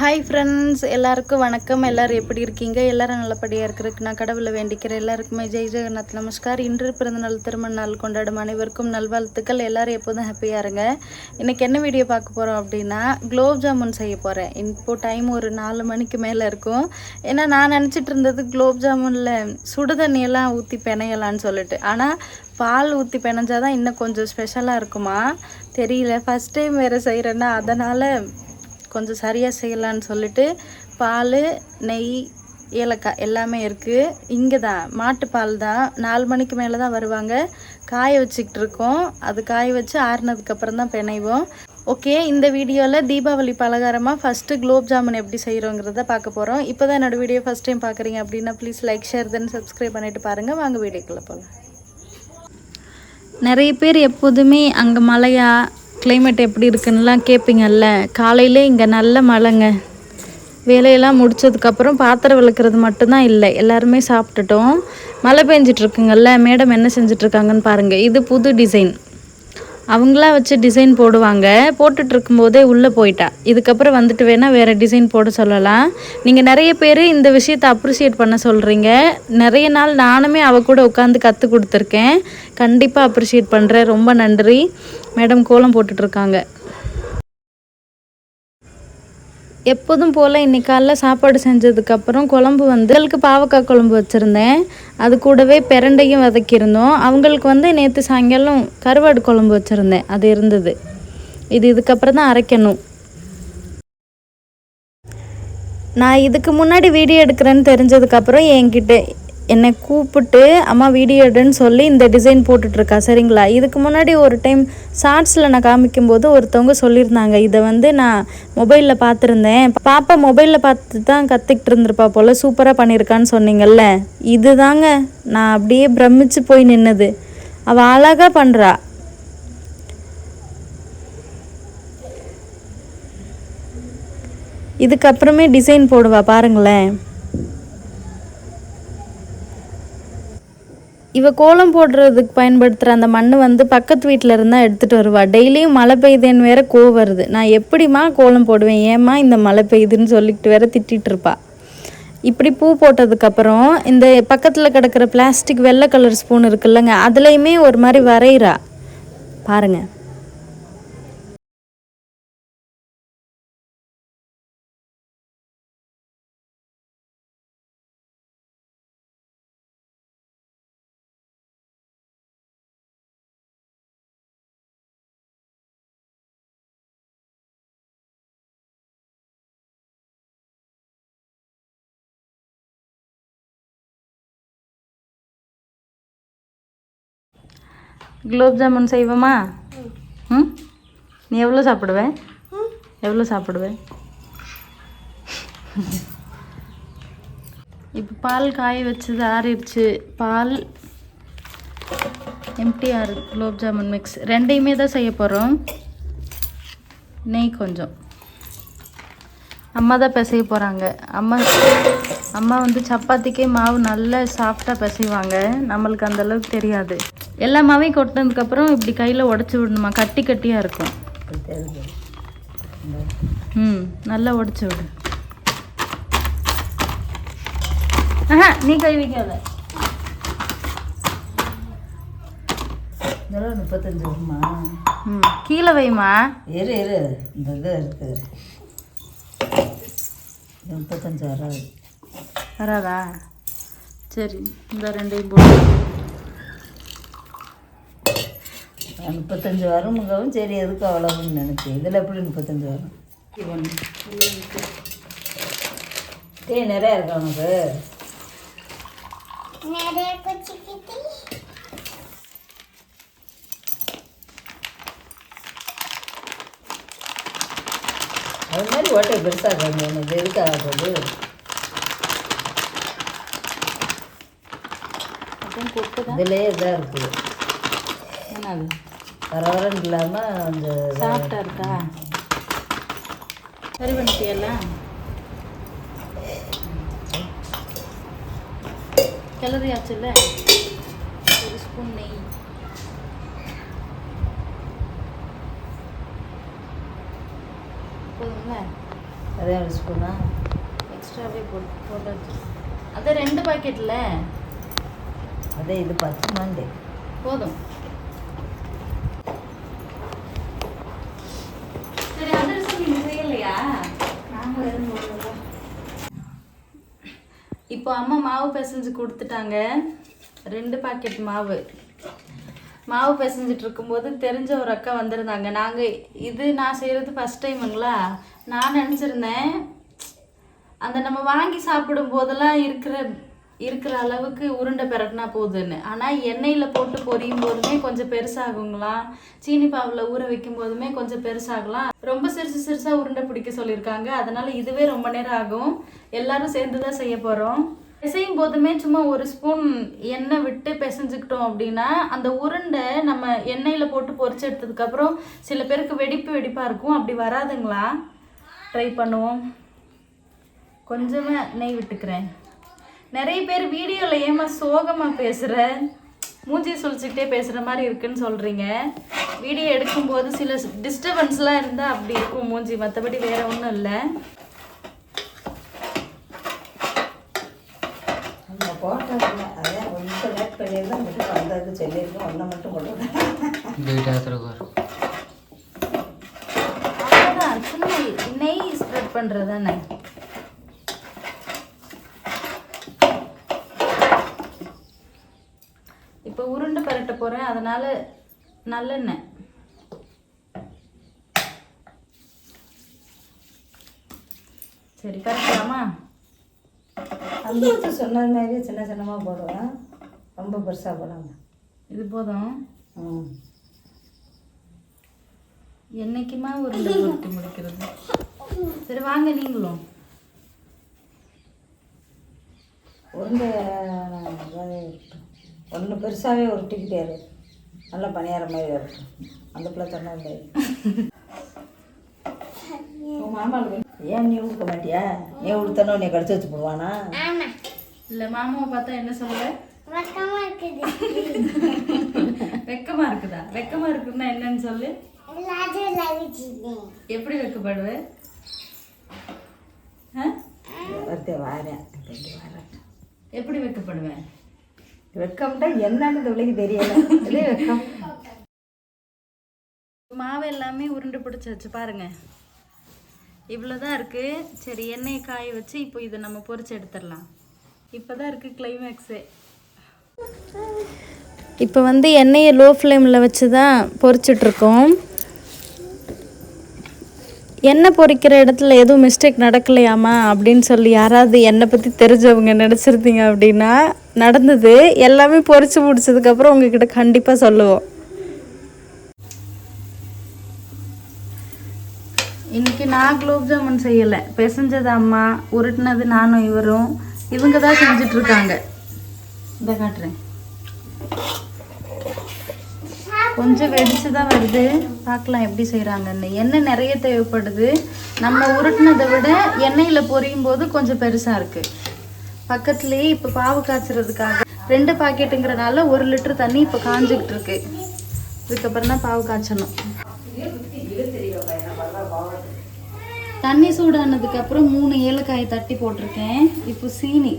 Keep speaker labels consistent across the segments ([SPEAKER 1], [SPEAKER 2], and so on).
[SPEAKER 1] Hi friends எல்லாருக்கும் வணக்கம். எல்லோரும் எப்படி இருக்கீங்க? எல்லாரும் நல்லபடியாக இருக்கிறதுக்கு நான் கடவுளை வேண்டிக்கிறேன். எல்லாருக்குமே ஜெய் ஜெகநாத் நமஸ்கார். இன்று பிறந்தநாள் திருமண நாள் கொண்டாடும் அனைவருக்கும் நல்வாழ்த்துக்கள். எல்லோரும் எப்போதும் ஹாப்பியாக இருங்க. இன்றைக்கி என்ன வீடியோ பார்க்க போகிறோம் அப்படின்னா குலோப் ஜாமுன் செய்ய போகிறேன் இப்போது டைம் ஒரு நாலு மணிக்கு மேலே இருக்கும். ஏன்னா நான் நினச்சிட்டு இருந்தது குலோப் ஜாமுனில் சுடு தண்ணியெல்லாம் ஊற்றி பிணையலான்னு சொல்லிட்டு. ஆனால் பால் ஊற்றி பிணைஞ்சாதான் இன்னும் கொஞ்சம் ஸ்பெஷலாக இருக்குமா? தெரியல. ஃபஸ்ட் டைம் வேறு செய்கிறேன்னா அதனால் கொஞ்சம் சரியாக செய்யலான்னு சொல்லிட்டு பால் நெய் ஏலக்காய் எல்லாமே இருக்குது இங்கே தான் மாட்டுப்பால் தான். நாலு மணிக்கு மேலே தான் வருவாங்க. காய வச்சுக்கிட்டு இருக்கோம். அது காய வச்சு ஆறுனதுக்கப்புறம் தான் பிணைவோம். ஓகே இந்த வீடியோவில் தீபாவளி பலகாரமாக ஃபஸ்ட்டு குலோப் ஜாமுன் எப்படி செய்கிறோங்கிறத பார்க்க போகிறோம் இப்போ தான் என்னோடய வீடியோ ஃபஸ்ட் டைம் பார்க்குறீங்க அப்படின்னா please like share then subscribe பண்ணிவிட்டு பாருங்கள் வாங்க வீடியோக்குள்ளே போகலாம் நிறைய பேர் எப்போதுமே அங்கே மலையாக கிளைமேட் எப்படி இருக்குன்னுலாம் கேட்பீங்கல்ல காலையிலே இங்கே நல்ல மழைங்க. வேலையெல்லாம் முடிச்சதுக்கப்புறம் பாத்திரம் விளக்குறது மட்டும்தான் இல்லை. எல்லாருமே சாப்பிட்டுட்டோம். மழை பெஞ்சிட்ருக்குங்கல்ல மேடம் என்ன செஞ்சிட்ருக்காங்கன்னு பாருங்கள் இது புது டிசைன் அவங்களா வச்சு டிசைன் போடுவாங்க. போட்டுட்டு இருக்கும்போதே உள்ளே போயிட்டா. இதுக்கப்புறம் வந்துட்டு வேணால் வேறு டிசைன் போட சொல்லலாம். நீங்கள் நிறைய பேர் இந்த விஷயத்தை அப்ரிஷியேட் பண்ண சொல்கிறீங்க நிறைய நாள் நானுமே அவ கூட உட்காந்து கற்றுக் கொடுத்துருக்கேன். கண்டிப்பாக அப்ரிஷியேட் பண்ணுறேன் ரொம்ப நன்றி. மேடம் கோலம் போட்டுட்ருக்காங்க. எப்போதும் போல் இன்றைக்கி காலைல சாப்பாடு செஞ்சதுக்கப்புறம் குழம்பு வந்து அவங்களுக்கு பாவக்காய் குழம்பு வச்சுருந்தேன். அது கூடவே பிரண்டையும் வதக்கியிருந்தோம். அவங்களுக்கு வந்து நேற்று சாயங்காலம் கருவாடு குழம்பு வச்சுருந்தேன். அது இருந்தது. இது இதுக்கப்புறம் தான் அரைக்கணும். நான் இதுக்கு முன்னாடி வீடியோ எடுக்கிறேன்னு தெரிஞ்சதுக்கப்புறம் என்கிட்ட என்னை கூப்பிட்டு அம்மா வீடியோ எடுன்னு சொல்லி இந்த டிசைன் போட்டுட்ருக்கா சரிங்களா? இதுக்கு முன்னாடி ஒரு டைம் ஷார்ட்ஸில் நான் காமிக்கும்போது ஒருத்தவங்க சொல்லியிருந்தாங்க இதை வந்து நான் மொபைலில் பார்த்துருந்தேன். பாப்பா மொபைலில் பார்த்து தான் கற்றுக்கிட்டு இருந்திருப்பா போல் சூப்பராக பண்ணியிருக்கான்னு சொன்னீங்கல்ல? இது தாங்க நான் அப்படியே பிரமிச்சு போய் நின்னது. அவள் அழகாக பண்ணுறா இதுக்கப்புறமே டிசைன் போடுவா பாருங்களேன். இவ கோலம் போடுறதுக்கு பயன்படுத்துகிற அந்த மண் வந்து பக்கத்து வீட்டில் இருந்தால் எடுத்துகிட்டு வருவா. டெய்லியும் மழை பெய்யுதுன்னு வேற கோ வருது. நான் எப்படிம்மா கோலம் போடுவேன்? ஏம்மா இந்த மழை பெய்யுதுன்னு சொல்லிட்டு வேற திட்டிகிட்டு இருப்பா. இப்படி பூ போட்டதுக்கப்புறம் இந்த பக்கத்தில் கிடக்கிற பிளாஸ்டிக் வெள்ளை கலர் ஸ்பூன் இருக்குல்லங்க அதுலேயுமே ஒரு மாதிரி வரைகிறா பாருங்கள் குலோப் ஜாமுன் செய்வோமா? ம். நீ எவ்வளோ சாப்பிடுவ? எவ்வளோ சாப்பிடுவ? இப்போ பால் காய வச்சது ஆறிடுச்சு. பால் M T R gulab jamun mix ரெண்டையுமே தான் செய்ய போகிறோம் நெய் கொஞ்சம். அம்மா தான் பிசைய போகிறாங்க அம்மா அம்மா வந்து சப்பாத்திக்கே மாவு நல்லா சாஃப்டாக பிசைவாங்க. நம்மளுக்கு அந்த அளவுக்கு தெரியாது. எல்லா மாவையும் கொட்டினதுக்கப்புறம் இப்படி கையில் உடச்சி விடணுமா? கட்டி கட்டியாக இருக்கும். ம் நல்லா உடச்சி விடு. ஆஹா நீ கை வைக்காத.
[SPEAKER 2] இதெல்லாம் முப்பத்தஞ்சு வருமா?
[SPEAKER 1] ம் கீழே வைமா.
[SPEAKER 2] இரு இரு. இந்த இது இருக்குது முப்பத்தஞ்சு வராது.
[SPEAKER 1] வராதா? சரி இந்த ரெண்டையும் போடு
[SPEAKER 2] நான் முப்பத்தஞ்சு வருமுகவும் சரி எதுக்கு அவ்வளவுன்னு நினச்சேன். இதில் எப்படி முப்பத்தஞ்சு வரும்? டேய் நிறையா இருக்கா உனக்கு? அது மாதிரி ஓட்டை பெருசாக இருக்காங்க உனக்கு? எதுக்காக போகுது இதுலேயே இதாக இருக்குது
[SPEAKER 1] என்னது?
[SPEAKER 2] வர வரன்னு இல்லாமல் அந்த
[SPEAKER 1] சாஃப்டா இருக்கா? சரி பண்ணிட்டியல்ல? கிளறியாச்சுல்ல? ஒரு ஸ்பூன் நெய். போதுங்களா
[SPEAKER 2] அதே ஒரு ஸ்பூனா?
[SPEAKER 1] எக்ஸ்ட்ராவே போட்டு போட்டு வச்சிருக்கேன் அது ரெண்டு பாக்கெட்டில்
[SPEAKER 2] அதே இது பத்துமாண்டே
[SPEAKER 1] போதும். இப்போ அம்மா மாவு பிசைஞ்சு கொடுத்துட்டாங்க. ரெண்டு பாக்கெட் மாவு. மாவு பிசைஞ்சிட்டு இருக்கும்போது தெரிஞ்ச ஒரு அக்கா வந்திருந்தாங்க. நாங்கள் இது நான் செய்கிறது ஃபஸ்ட் டைமுங்களா நான் நினச்சிருந்தேன் அந்த நம்ம வாங்கி சாப்பிடும் போதெல்லாம் இருக்கிற இருக்கிற அளவுக்கு உருண்டை பிறட்டினா போதுன்னு. ஆனால் எண்ணெயில் போட்டு பொரியும் போதுமே கொஞ்சம் பெருசாகுங்களாம். சீனி பாவில் ஊற வைக்கும் போதுமே கொஞ்சம் பெருசாகலாம். ரொம்ப சிறுசு சிறுசாக உருண்டை பிடிக்க சொல்லியிருக்காங்க. அதனால் இதுவே ரொம்ப நேரம் ஆகும். எல்லாரும் சேர்ந்து தான் செய்ய போகிறோம் பிசையும் போதுமே சும்மா ஒரு ஸ்பூன் எண்ணெய் விட்டு பிசைஞ்சுக்கிட்டோம் அப்படின்னா அந்த உருண்டை நம்ம எண்ணெயில் போட்டு பொரிச்சு எடுத்ததுக்கப்புறம் சில பேருக்கு வெடிப்பு வெடிப்பாக இருக்கும். அப்படி வராதுங்களா? ட்ரை பண்ணுவோம். கொஞ்சமாக நெய் விட்டுக்கிறேன். நிறைய பேர் வீடியோவில் ஏமா சோகமாக பேசுகிற மூஞ்சி சுழிச்சிக்கிட்டே பேசுகிற மாதிரி இருக்குன்னு சொல்கிறீங்க வீடியோ எடுக்கும்போது சில டிஸ்டர்பன்ஸ்லாம் இருந்தால் அப்படி இருக்கும் மூஞ்சி. மற்றபடி வேறு ஒன்றும் இல்லை.
[SPEAKER 2] சொல்லியிருக்கோம் மட்டும்
[SPEAKER 1] கொண்டு நெய் ஸ்ப்ரெட் பண்ணுறது தானே போகிறேன் அதனால் நல்லெண்ணெய். சரி பரட்டலாமா
[SPEAKER 2] அந்த சொன்னது மாதிரி சின்ன சின்னமாக போடுவேன். ரொம்ப பெருசாக போடாமல்
[SPEAKER 1] இது போதும். என்னைக்குமா உருண்டை உருட்டி முடிக்கிறது? சரி வாங்க நீங்களும்.
[SPEAKER 2] உருண்டை ஒன்று பெருசாகவே உருட்டிக்கிட்டே இரு. நல்லா பணியார மாதிரி இருக்கும் அந்த பிள்ளை சொன்னது உன் மாமாவுக்கு ஏன் நீ உடுக்க மாட்டியா? நீ உடுத்தனோ நீ கடிச்சு வச்சு போடுவானா?
[SPEAKER 1] இல்லை மாமாவை பார்த்தா என்ன சொல்ல வெக்கமா இருக்குதா. வெக்கமா இருக்குதுன்னா என்னன்னு சொல்லு. எப்படி வெக்கப்படுவ?
[SPEAKER 2] வாரேன்.
[SPEAKER 1] எப்படி வெக்கப்படுவேன்
[SPEAKER 2] வெக்கம்டா என்னன்னு இந்த பிள்ளைக்கு தெரியல. இதே வெக்கம்.
[SPEAKER 1] மாவு எல்லாமே உருண்டை பிடிச்சி வச்சு பாருங்க. இவ்வளோதான் இருக்கு. சரி எண்ணெயை காய வச்சு இப்போ இதை நம்ம பொரிச்சு எடுத்துடலாம். இப்போதான் இருக்கு கிளைமேக்ஸே இப்போ வந்து எண்ணெயை லோ ஃப்ளேமில் வச்சு தான் பொரிச்சிட்ருக்கோம் எண்ணெய் பொரிக்கிற இடத்துல எதுவும் மிஸ்டேக் நடக்கலையாமா அப்படின்னு சொல்லி யாராவது என்னை பற்றி தெரிஞ்சவங்க நினச்சிருந்தீங்க அப்படின்னா நடந்தது. எல்லாமே பொறிச்சு முடிச்சதுக்கப்புறம் உங்ககிட்ட கண்டிப்பாக சொல்லுவோம். இன்றைக்கி நான் குலோப் ஜாமுன் செய்யலை. பிசைஞ்சது அம்மா உருட்டினது நானும் இவரும். இவங்க தான் செஞ்சுட்டு இருக்காங்க. காட்டுறேன். கொஞ்சம் வெடிச்சு தான் வருது. பார்க்கலாம் எப்படி செய்கிறாங்கன்னு எண்ணெய் நிறைய தேவைப்படுது. நம்ம உருட்டினதை விட எண்ணெயில் பொரியும் போது கொஞ்சம் பெருசாக இருக்குது பக்கத்துலேயே இப்போ பாவு காய்ச்சறதுக்காக ரெண்டு பாக்கெட்டுங்கிறனால ஒரு லிட்டர் தண்ணி இப்போ காஞ்சிக்கிட்டு இருக்கு. இதுக்கப்புறம் தான் பாவு காய்ச்சணும். தண்ணி சூடானதுக்கு அப்புறம் மூணு ஏலக்காயை தட்டி போட்டிருக்கேன். இப்போ சீனி.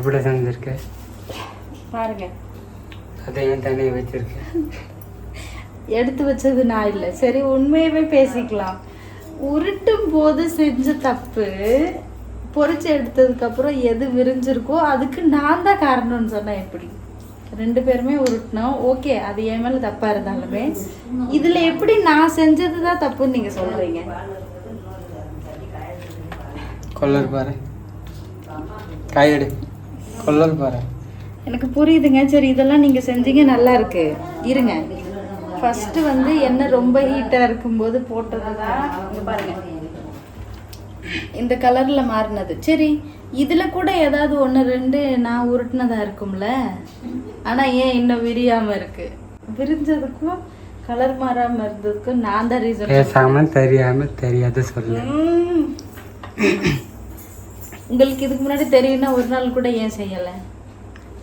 [SPEAKER 3] எப்படி செஞ்சிருக்க
[SPEAKER 1] பாருங்க.
[SPEAKER 3] அதையும் தனியாக வச்சிருக்க
[SPEAKER 1] எடுத்து வச்சது நான் இல்லை. சரி உண்மையவே பேசிக்கலாம். உருட்டும் போது செஞ்ச தப்பு பொரிச்சு எடுத்ததுக்கு அப்புறம் எது விரிஞ்சிருக்கோ அதுக்கு நான் தான் காரணம்னு சொன்னா எப்படி? ரெண்டு பேருமே உருட்டினோம். ஓகே அது என் மேல தப்பா இருந்தாலுமே. இதுல எப்படி நான் செஞ்சது தான் தப்புன்னு நீங்க சொல்றீங்க?
[SPEAKER 3] கொல்லர் பாரு. காயடு கொல்லர் பாரு
[SPEAKER 1] எனக்கு புரியுதுங்க. சரி இதெல்லாம் நீங்க செஞ்சீங்க நல்லா இருக்கு. இருங்க. ஃபர்ஸ்ட் வந்து எண்ணெய் ரொம்ப ஹீட்டா இருக்கும்போது போட்டது தான் இங்க பாருங்க. இந்த கலர்ல மாறினது. சரி இதுல கூட ஏதாவது ஒன்று ரெண்டு நான் உருட்டினதா இருக்கும்ல? ஆனா ஏன் இன்னும் விரியாம இருக்கு? விரிஞ்சதுக்கும் கலர் மாறாம இருந்ததுக்கும் நான் தான் ரீசன்
[SPEAKER 3] பேசாம தெரியாம தெரியாத சொல்ல
[SPEAKER 1] உங்களுக்கு இதுக்கு முன்னாடி தெரியும்னா ஒரு நாள் கூட ஏன் செய்யலை?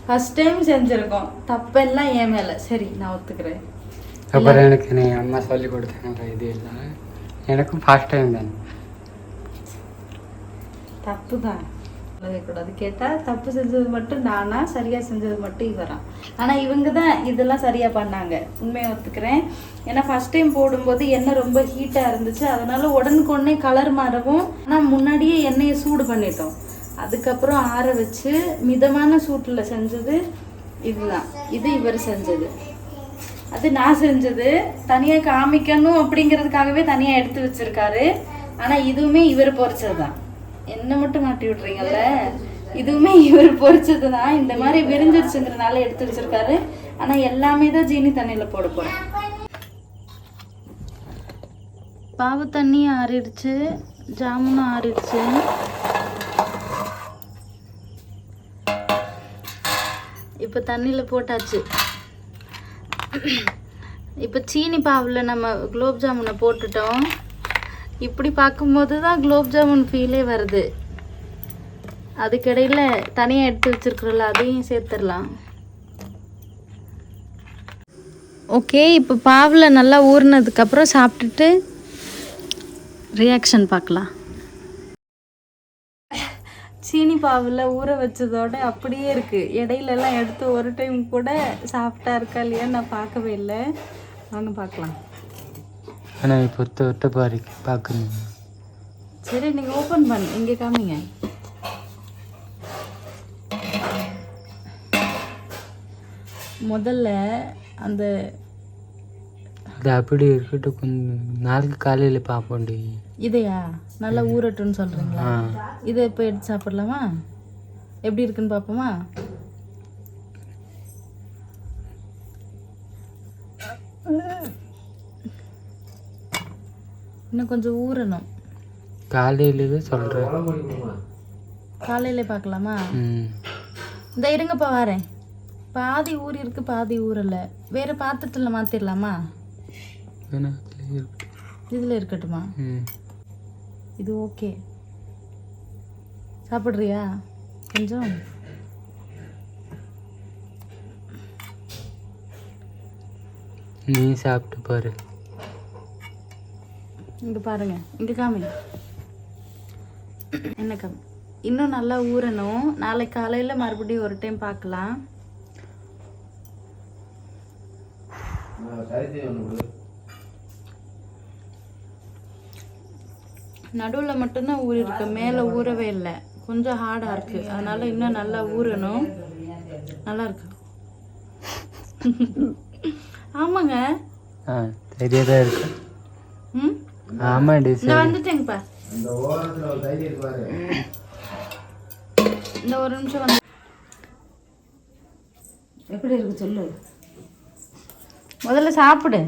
[SPEAKER 1] ஃபர்ஸ்ட் டைம் செஞ்சுருக்கோம். தப்பெல்லாம் ஏன் மேலே. சரி நான் ஒத்துக்கிறேன்.
[SPEAKER 3] அப்புறம் எனக்கு என் அம்மா சொல்லி கொடுத்தாங்க இது இல்லை. எனக்கும் ஃபர்ஸ்ட் டைம் தான்.
[SPEAKER 1] தப்பு தான் கூடாது கேட்டால் தப்பு செஞ்சது மட்டும் நானா சரியாக செஞ்சது மட்டும் இவரான் ஆனால் இவங்க தான் இதெல்லாம் சரியாக பண்ணாங்க. உண்மையை ஒத்துக்கிறேன். ஏன்னா ஃபர்ஸ்ட் டைம் போடும்போது எண்ணெய் ரொம்ப ஹீட்டாக இருந்துச்சு. அதனால உடனுக்குடனே கலர் மாறவும் ஆனால் முன்னாடியே எண்ணெயை சூடு பண்ணிட்டோம். அதுக்கப்புறம் ஆற வச்சு மிதமான சூட்டில் செஞ்சது இதுதான் இது இவர் செஞ்சது. அது நான் செஞ்சது. தனியாக காமிக்கணும் அப்படிங்கிறதுக்காகவே தனியாக எடுத்து வச்சிருக்காரு. ஆனால் இதுவுமே இவர் பொறிச்சது தான் என்ன மட்டும் மாட்டி விட்றீங்கல்ல? இதுவுமே இவர் பொறிச்சது தான் இந்த மாதிரி விரிஞ்சிருச்சுங்கிறனால எடுத்து வச்சிருக்காரு. ஆனால் எல்லாமே தான் ஜீனி தண்ணியில் போட போகிறேன் பாவு தண்ணி ஆறிடுச்சு. ஜாமுனும் ஆறிடுச்சு. இப்போ தண்ணியில் போட்டாச்சு. இப்போ சீனி பாவில் நம்ம குலோப் ஜாமுனை போட்டுட்டோம். இப்படி பார்க்கும்போது தான் குலோப் ஜாமுன் ஃபீலே வருது. அதுக்கிடையில் தனியாக எடுத்து வச்சிருக்கிறோம்ல அதையும் சேர்த்துடலாம். ஓகே இப்போ பாவில் நல்லா ஊறினதுக்கப்புறம் சாப்பிட்டுட்டு ரியாக்ஷன் பார்க்கலாம். சீனி பாவில் ஊற வச்சதோட அப்படியே இருக்குது இடையிலலாம் எடுத்து ஒரு டைம் கூட சாஃப்டாக இருக்கா இல்லையா நான் பார்க்கவே இல்லை. வாங்க பார்க்கலாம்.
[SPEAKER 3] ஆனால் இப்போ தொட்ட பாரு பார்க்கணும்
[SPEAKER 1] சரி நீங்கள் ஓப்பன் பண்ணு. இங்கே காமிங்க. முதல்ல அந்த
[SPEAKER 3] அது அப்படி இருக்கட்டும். கொஞ்சம் நாளைக்கு காலையில் பார்ப்போண்டி
[SPEAKER 1] இதையா? நல்லா ஊறட்டும்னு சொல்கிறீங்களா இதை இப்போ எடுத்து சாப்பிடலாமா? எப்படி இருக்குன்னு பார்ப்போமா? இன்னும் கொஞ்சம் ஊறணும்.
[SPEAKER 3] காலையில சொல்கிறேன்
[SPEAKER 1] காலையில பார்க்கலாமா?
[SPEAKER 3] ம்.
[SPEAKER 1] இந்த இருங்கப்பா வரேன். பாதி ஊறி இருக்கு பாதி ஊறல. வேற பாத்திரத்தில் மாற்றிடலாமா. இதில் இருக்கட்டுமா?
[SPEAKER 3] ம்.
[SPEAKER 1] இது ஓகே. சாப்பிட்றியா? கொஞ்சம்.
[SPEAKER 3] நீ சாப்பிட்டு பாரு.
[SPEAKER 1] இங்கே பாருங்க இங்கே காமிங்க என்ன காமி? இன்னும் நல்லா ஊறணும். நாளைக்கு காலையில் மறுபடியும் ஒரு டைம் பார்க்கலாம். நடுவில் மட்டும்தான் ஊறி இருக்கு. மேலே ஊறவே இல்லை. கொஞ்சம் ஹார்டாக இருக்கு. அதனால இன்னும் நல்லா ஊறணும். நல்லா இருக்கு. ஆமாங்க.
[SPEAKER 3] இருக்கு?
[SPEAKER 1] ம்?
[SPEAKER 3] ஆமாடி
[SPEAKER 1] இந்த வந்துட்டேங்கப்பா. இந்த ஒரு நிமிஷம் வந்து.
[SPEAKER 2] எப்படி இருக்கு சொல்லு?
[SPEAKER 1] முதல்ல சாப்பிடு.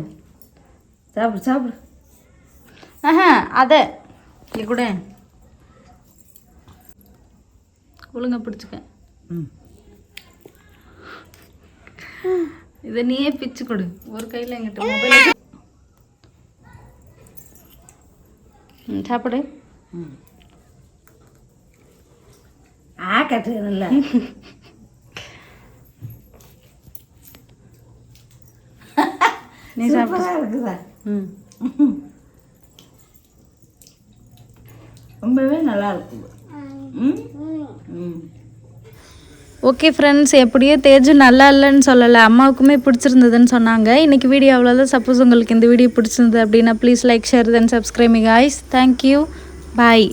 [SPEAKER 2] சாப்பிடு சாப்பிடு.
[SPEAKER 1] ஆஹா அதை. இங்கே கூட. ஒழுங்கா பிடிச்சிக்க. இதை நீயே பிச்சு கொடு. ஒரு கையில் எங்கிட்ட மொபைல் சாப்பிடு.
[SPEAKER 2] ஆ கட்டுக்கணும்ல
[SPEAKER 1] நீ சாப்பிடு.
[SPEAKER 2] இருக்குதா?
[SPEAKER 1] ம்.
[SPEAKER 2] ரொம்பவே நல்லா இருக்குது ம்? ம்.
[SPEAKER 1] ஓகே ஃப்ரெண்ட்ஸ் எப்படியோ தேஜு நல்லா இல்லைன்னு சொல்லலை. அம்மாவுக்குமே பிடிச்சிருந்ததுன்னு சொன்னாங்க. இன்றைக்கி வீடியோ அவ்வளோதான் சப்போஸ் உங்களுக்கு இந்த வீடியோ பிடிச்சிருந்தது அப்படின்னா please like share then subscribing guys thank you bye